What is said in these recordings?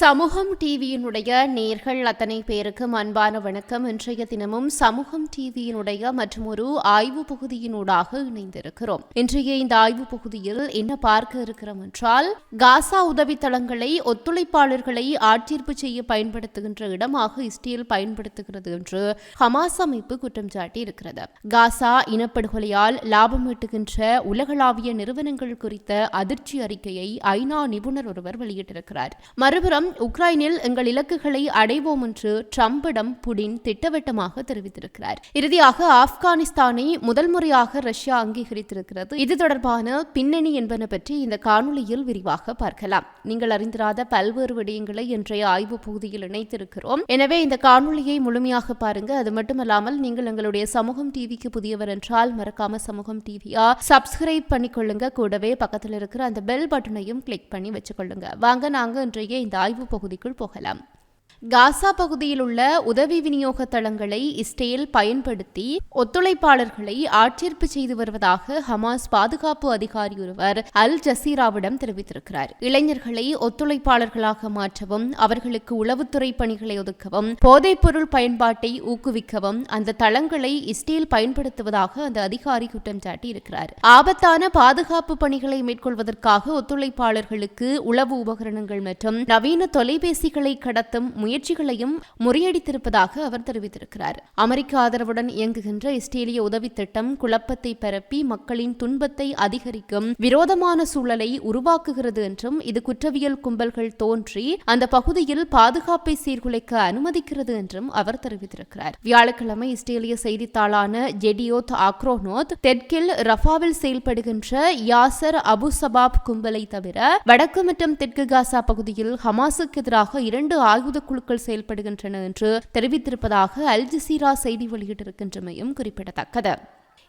சமூகம் டிவியினுடைய நேர்கள் அத்தனை பேருக்கும் அன்பான வணக்கம். இன்றைய தினமும் சமூகம் டிவியினுடைய மற்றும் ஒரு ஆய்வு பகுதியினூடாக இணைந்திருக்கிறோம். இன்றைய இந்த ஆய்வு பகுதியில் என்ன பார்க்க இருக்கிறோம் என்றால் காசா உதவித்தளங்களை ஒத்துழைப்பாளர்களை ஆட்சேர்ப்பு செய்ய பயன்படுத்துகின்ற இடமாக இஸ்ரேல் பயன்படுத்துகிறது என்று ஹமாஸ் அமைப்பு குற்றம் சாட்டி இருக்கிறது காசா இனப்படுகொலையால் லாபம் ஈட்டுகின்ற உலகளாவிய நிறுவனங்கள் குறித்த அதிர்ச்சி அறிக்கையை ஐநா நிபுணர் ஒருவர் வெளியிட்டிருக்கிறார். மறுபுறம் உக்ரைனில் எங்கள் இலக்குகளை அடைவோம் என்று ட்ரம்பிடம் புடின் திட்டவட்டமாக தெரிவித்திருக்கிறார். இறுதியாக ஆப்கானிஸ்தானை முதல் முறையாக ரஷ்யா அங்கீகரித்திருக்கிறது. இது தொடர்பான பின்னணி என்பன பற்றி இந்த காணொலியில் விரிவாக பார்க்கலாம். நீங்கள் அறிந்திராத பல்வேறு விடயங்களை இன்றைய ஆய்வு பகுதியில் இணைத்திருக்கிறோம். எனவே இந்த காணொலியை முழுமையாக பாருங்க. அது மட்டுமல்லாமல் நீங்கள் எங்களுடைய சமூகம் டிவிக்கு புதியவர் என்றால் மறக்காம சமூகம் டிவியா சப்ஸ்கிரைப் பண்ணிக்கொள்ளுங்க. கூடவே பக்கத்தில் இருக்கிற அந்த பெல் பட்டனையும் கிளிக் பண்ணி வச்சுக்கொள்ளுங்க. வாங்க நாங்க இன்றைய இந்த ஆய்வு பகுதிக்குள் போகலாம். காசா பகுதியில் உள்ள உதவி விநியோக தளங்களை இஸ்ரேல் பயன்படுத்தி ஒத்துழைப்பாளர்களை ஆட்சேர்ப்பு செய்து வருவதாக ஹமாஸ் பாதுகாப்பு அதிகாரி ஒருவர் அல் ஜசீராவிடம் தெரிவித்திருக்கிறார். இளைஞர்களை ஒத்துழைப்பாளர்களாக மாற்றவும் அவர்களுக்கு உளவுத்துறை பணிகளை ஒதுக்கவும் போதைப்பொருள் பயன்பாட்டை ஊக்குவிக்கவும் அந்த தளங்களை இஸ்ரேல் பயன்படுத்துவதாக அந்த அதிகாரி குற்றம் சாட்டியிருக்கிறார். ஆபத்தான பாதுகாப்பு பணிகளை மேற்கொள்வதற்காக ஒத்துழைப்பாளர்களுக்கு உளவு உபகரணங்கள் மற்றும் நவீன தொலைபேசிகளை கடத்தும் முயற்சிகளையும் முறியடித்திருப்பதாக அவர் தெரிவித்திருக்கிறார். அமெரிக்க ஆதரவுடன் இயங்குகின்ற இஸ்ரேலிய உதவி திட்டம் குழப்பத்தை பரப்பி மக்களின் துன்பத்தை அதிகரிக்கும் விரோதமான சூழலை உருவாக்குகிறது என்றும் இது குற்றவியல் கும்பல்கள் தோன்றி அந்த பகுதியில் பாதுகாப்பை சீர்குலைக்க அனுமதிக்கிறது என்றும் அவர் தெரிவித்திருக்கிறார். வியாழக்கிழமை இஸ்ரேலிய செய்தித்தாளான ஜெடியோத் ஆக்ரோனோத் தெற்கில் ரஃபாவில் செயல்படுகின்ற யாசர் அபு சபாப் கும்பலை தவிர வடக்கு மற்றும் தெற்கு காசா பகுதியில் ஹமாஸுக்கு எதிராக இரண்டு ஆயுத குழுக்கள் செயல்படுகின்றன என்று தெரிவித்திருப்பதாக அல் ஜசீரா செய்தி வெளியிட்டிருக்கின்றமையும் குறிப்பிடத்தக்கது.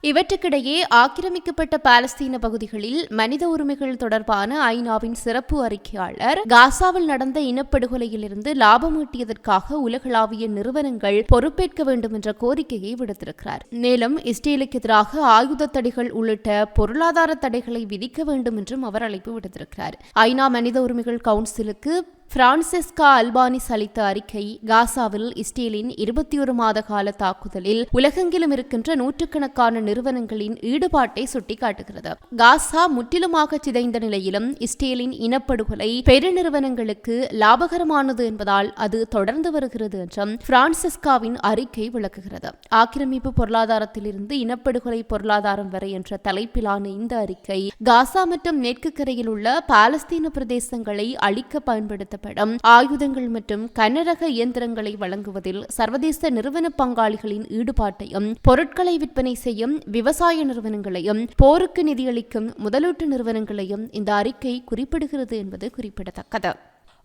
இவற்றுக்கிடையே ஆக்கிரமிக்கப்பட்ட பாலஸ்தீன பகுதிகளில் மனித உரிமைகள் தொடர்பான ஐநாவின் சிறப்பு அறிக்கையாளர் காசாவில் நடந்த இனப்படுகொலையிலிருந்து லாபம் ஈட்டியதற்காக உலகளாவிய நிறுவனங்கள் பொறுப்பேற்க வேண்டும் என்ற கோரிக்கையை விடுத்திருக்கிறார். மேலும் இஸ்ரேலுக்கு எதிராக ஆயுத தடைகள் உள்ளிட்ட பொருளாதார தடைகளை விதிக்க வேண்டும் என்றும் அவர் அழைப்பு விடுத்திருக்கிறார். ஐநா மனித உரிமைகள் கவுன்சிலுக்கு பிரான்சிஸ்கா அல்பானிஸ் அளித்த அறிக்கை காசாவில் இஸ்ரேலின் இருபத்தி ஒரு மாத கால தாக்குதலில் உலகெங்கிலும் இருக்கின்ற நூற்றுக்கணக்கான நிறுவனங்களின் ஈடுபாட்டை சுட்டிக்காட்டுகிறது. காசா முற்றிலுமாக சிதைந்த நிலையிலும் இஸ்ரேலின் இனப்படுகொலை பெருநிறுவனங்களுக்கு லாபகரமானது என்பதால் அது தொடர்ந்து வருகிறது என்றும் பிரான்சிஸ்காவின் அறிக்கை விளக்குகிறது. ஆக்கிரமிப்பு பொருளாதாரத்திலிருந்து இனப்படுகொலை பொருளாதாரம் வரை என்ற தலைப்பிலான இந்த அறிக்கை காசா மற்றும் மேற்கு கரையில் உள்ள பாலஸ்தீன பிரதேசங்களை அழிக்க பயன்படுத்த படம் ஆயுதங்கள் மற்றும் கனரக இயந்திரங்களை வழங்குவதில் சர்வதேச நிறுவன பங்காளிகளின் ஈடுபாட்டையும் பொருட்களை விற்பனை செய்யும் விவசாய நிறுவனங்களையும் போருக்கு நிதியளிக்கும் முதலீட்டு நிறுவனங்களையும் இந்த அறிக்கை குறிப்பிடுகிறது என்பது குறிப்பிடத்தக்கது.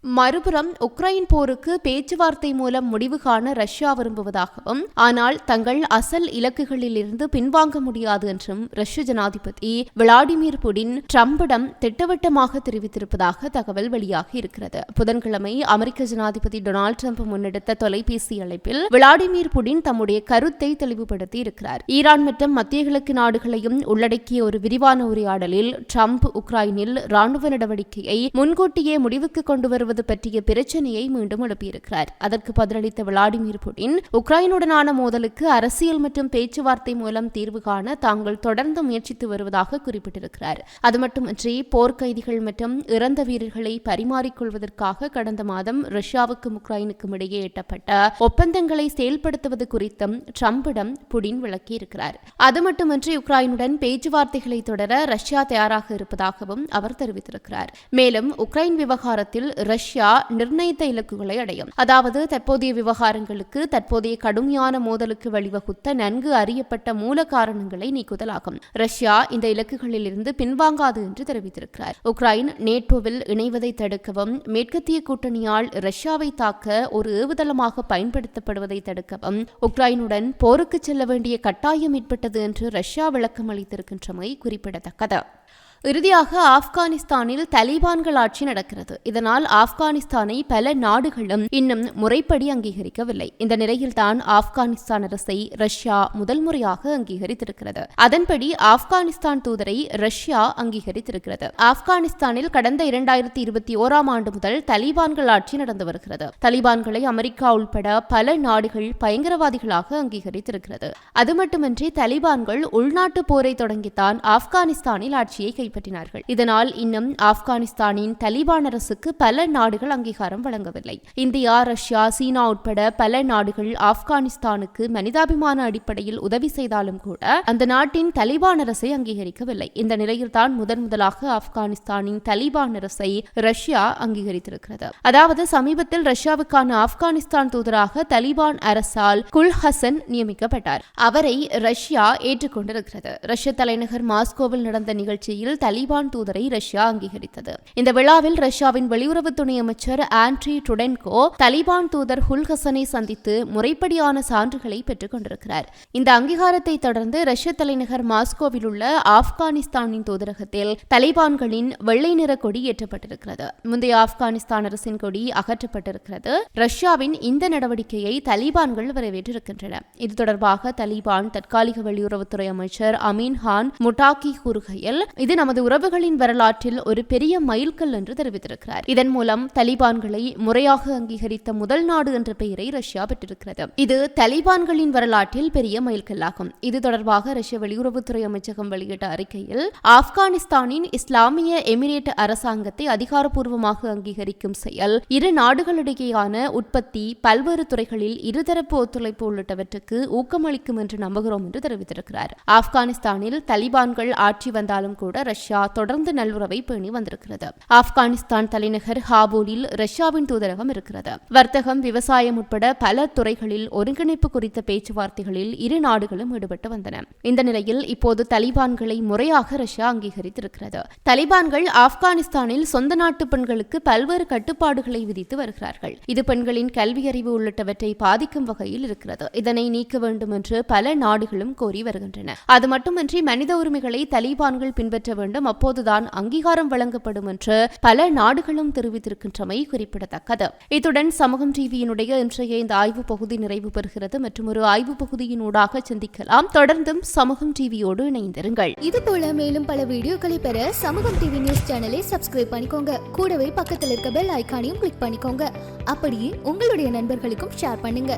மறுபுறம் உக்ரைன் போருக்கு பேச்சுவார்த்தை மூலம் முடிவு காண ரஷ்யா விரும்புவதாகவும் ஆனால் தங்கள் அசல் இலக்குகளில் இருந்து பின்வாங்க முடியாது என்றும் ரஷ்ய ஜனாதிபதி விளாடிமிர் புடின் ட்ரம்பிடம் திட்டவட்டமாக தெரிவித்திருப்பதாக தகவல் வெளியாகி இருக்கிறது. புதன்கிழமை அமெரிக்க ஜனாதிபதி டொனால்டு ட்ரம்ப் முன்னெடுத்த தொலைபேசி அழைப்பில் விளாடிமிர் புடின் தம்முடைய கருத்தை தெளிவுபடுத்தி இருக்கிறார். ஈரான் மற்றும் மத்திய கிழக்கு நாடுகளையும் உள்ளடக்கிய ஒரு விரிவான உரையாடலில் ட்ரம்ப் உக்ரைனில் ராணுவ நடவடிக்கையை முன்கூட்டியே முடிவுக்கு கொண்டு வருவது வருவது பற்றிய பிரச்சனையை மீண்டும் எழுப்பியிருக்கிறார். அதற்கு பதிலளித்த விளாடிமிர் புடின் உக்ரைனுடனான மோதலுக்கு அரசியல் மற்றும் பேச்சுவார்த்தை மூலம் தீர்வு காண தாங்கள் தொடர்ந்து முயற்சித்து வருவதாக குறிப்பிட்டிருக்கிறார். அது மட்டுமின்றி போர்க்கைதிகள் மற்றும் இறந்த வீரர்களை பரிமாறிக்கொள்வதற்காக கடந்த மாதம் ரஷ்யாவுக்கும் உக்ரைனுக்கும் இடையே எட்டப்பட்ட ஒப்பந்தங்களை செயல்படுத்துவது குறித்தும் ட்ரம்பிடம் புடின் விளக்கியிருக்கிறார். அது மட்டுமின்றி உக்ரைனுடன் பேச்சுவார்த்தைகளை தொடர ரஷ்யா தயாராக இருப்பதாகவும் அவர் தெரிவித்திருக்கிறார். மேலும் உக்ரைன் விவகாரத்தில் ரஷ்ய ரஷ்யா நிர்ணயித்த இலக்குகளை அடையும். அதாவது தற்போதைய விவகாரங்களுக்கு தற்போதைய கடுமையான மோதலுக்கு வழிவகுத்த நன்கு அறியப்பட்ட மூல காரணங்களை நீக்குதலாகும். ரஷ்யா இந்த இலக்குகளில் இருந்து பின்வாங்காது என்று தெரிவித்திருக்கிறார். உக்ரைன் நேட்டோவில் இணைவதை தடுக்கவும் மேற்கத்திய கூட்டணியால் ரஷ்யாவை தாக்க ஒரு ஏவுதளமாக பயன்படுத்தப்படுவதை தடுக்கவும் உக்ரைனுடன் போருக்கு செல்ல வேண்டிய கட்டாயம் ஏற்பட்டது என்று ரஷ்யா விளக்கம் அளித்திருக்கின்றமை குறிப்பிடத்தக்கது. இறுதியாக ஆப்கானிஸ்தானில் தலிபான்கள் ஆட்சி நடக்கிறது. இதனால் ஆப்கானிஸ்தானை பல நாடுகளும் இன்னும் முறைப்படி அங்கீகரிக்கவில்லை. இந்த நிலையில்தான் ஆப்கானிஸ்தான் அரசை ரஷ்யா முதல் முறையாக அங்கீகரித்திருக்கிறது. அதன்படி ஆப்கானிஸ்தான் தூதரை ரஷ்யா அங்கீகரித்திருக்கிறது. ஆப்கானிஸ்தானில் கடந்த இரண்டாயிரத்தி இருபத்தி ஓராம் ஆண்டு முதல் தலிபான்கள் ஆட்சி நடந்து வருகிறது. தலிபான்களை அமெரிக்கா உள்பட பல நாடுகள் பயங்கரவாதிகளாக அங்கீகரித்திருக்கிறது. அது மட்டுமின்றி தலிபான்கள் உள்நாட்டு போரை தொடங்கித்தான் ஆப்கானிஸ்தானில் ஆட்சியை கைப்பற்றினார்கள் இதனால் இன்னும் ஆப்கானிஸ்தானின் தலிபான் அரசுக்கு பல நாடுகள் அங்கீகாரம் வழங்கவில்லை. இந்தியா ரஷ்யா சீனா உட்பட பல நாடுகள் ஆப்கானிஸ்தானுக்கு மனிதாபிமான அடிப்படையில் உதவி செய்தாலும் கூட அந்த நாட்டின் தலிபான் அரசை அங்கீகரிக்கவில்லை. இந்த நிலையில்தான் முதன் முதலாக ஆப்கானிஸ்தானின் தலிபான் அரசை ரஷ்யா அங்கீகரித்திருக்கிறது. அதாவது சமீபத்தில் ரஷ்யாவுக்கான ஆப்கானிஸ்தான் தூதராக தலிபான் அரசால் குல் ஹசன் நியமிக்கப்பட்டார். அவரை ரஷ்யா ஏற்றுக்கொண்டிருக்கிறது. ரஷ்ய தலைநகர் மாஸ்கோவில் நடந்த நிகழ்ச்சியில் தலிபான் தூதரை ரஷ்யா அங்கீகரித்தது. இந்த விழாவில் ரஷ்யாவின் வெளியுறவு துணை அமைச்சர் ஆண்ட்ரி டுடென்கோ தலிபான் தூதர் ஹுல் ஹசனை சந்தித்து முறைப்படியான சான்றுகளை பெற்றுக் கொண்டிருக்கிறார். இந்த அங்கீகாரத்தை தொடர்ந்து ரஷ்ய தலைநகர் மாஸ்கோவில் உள்ள ஆப்கானிஸ்தானின் தூதரகத்தில் தலிபான்களின் வெள்ளை நிற கொடி ஏற்றப்பட்டிருக்கிறது. முந்தைய ஆப்கானிஸ்தான் அரசின் கொடி அகற்றப்பட்டிருக்கிறது. ரஷ்யாவின் இந்த நடவடிக்கையை தலிபான்கள் வரவேற்றிருக்கின்றன. இது தொடர்பாக தலிபான் தற்காலிக வெளியுறவுத்துறை அமைச்சர் அமீன் ஹான் முட்டாக்கி கூறுகையில் இது நமது உறவுகளின் வரலாற்றில் ஒரு பெரிய மைல்கல் என்று தெரிவித்திருக்கிறார். இதன் மூலம் தலிபான்களை முறையாக அங்கீகரித்த முதல் நாடு என்ற பெயரை ரஷ்யா பெற்றிருக்கிறது. இது தலிபான்களின் வரலாற்றில் பெரிய மைல்கல்லாகும். இது தொடர்பாக ரஷ்ய வெளியுறவுத்துறை அமைச்சகம் வெளியிட்ட அறிக்கையில் ஆப்கானிஸ்தானின் இஸ்லாமிய எமிரேட் அரசாங்கத்தை அதிகாரப்பூர்வமாக அங்கீகரிக்கும் செயல் இரு நாடுகளிடையேயான உற்பத்தி பல்வேறு துறைகளில் இருதரப்பு ஒத்துழைப்பு உள்ளிட்டவற்றுக்கு ஊக்கமளிக்கும் என்று நம்புகிறோம் என்று தெரிவித்திருக்கிறார். ஆப்கானிஸ்தானில் தலிபான்கள் ஆட்சி வந்தாலும் கூட ரஷ்யா ரஷ்யா தொடர்ந்து நல்லுறவை பேணி வந்திருக்கிறது. ஆப்கானிஸ்தான் தலைநகர் ஹாபூலில் ரஷ்யாவின் தூதரகம் இருக்கிறது. வர்த்தகம் விவசாயம் உட்பட பல துறைகளில் ஒருங்கிணைப்பு குறித்த பேச்சுவார்த்தைகளில் இரு நாடுகளும் ஈடுபட்டு வந்தன. இந்த நிலையில் இப்போது தலிபான்களை முறையாக ரஷ்யா அங்கீகரித்திருக்கிறது. தலிபான்கள் ஆப்கானிஸ்தானில் சொந்த நாட்டு பெண்களுக்கு பல்வேறு கட்டுப்பாடுகளை விதித்து வருகிறார்கள். இது பெண்களின் கல்வியறிவு உள்ளிட்டவற்றை பாதிக்கும் வகையில் இருக்கிறது. இதனை நீக்க வேண்டும் என்று பல நாடுகளும் கோரி வருகின்றன. அது மட்டுமின்றி மனித உரிமைகளை தலிபான்கள் பின்பற்ற வேண்டும் அப்போதுதான் அங்கீகாரம் வழங்கப்படும் என்று பல நாடுகளும் தெரிவித்திருக்கின்றமை குறிப்பிடத்தக்கது. இத்துடன் சமூகம் டிவியினுடைய இன்றைய இந்த ஆய்வு பகுதி நிறைவு பெறுகிறது. மற்றும் ஒரு ஆய்வு பகுதியின் ஊடாக சிந்திக்கலாம். தொடர்ந்தும் சமூகம் டிவியோடு இணைந்திருங்கள். இது போல மேலும் பல வீடியோக்களை பெற சமூகம் டிவி நியூஸ் சேனலை சப்ஸ்கிரைப் பண்ணிக்கோங்க. கூடவே பக்கத்தில் இருக்க பெல் ஐக்கானையும் கிளிக் பண்ணிக்கோங்க. அப்படியே உங்களுடைய நண்பர்களுக்கும் ஷேர் பண்ணுங்க.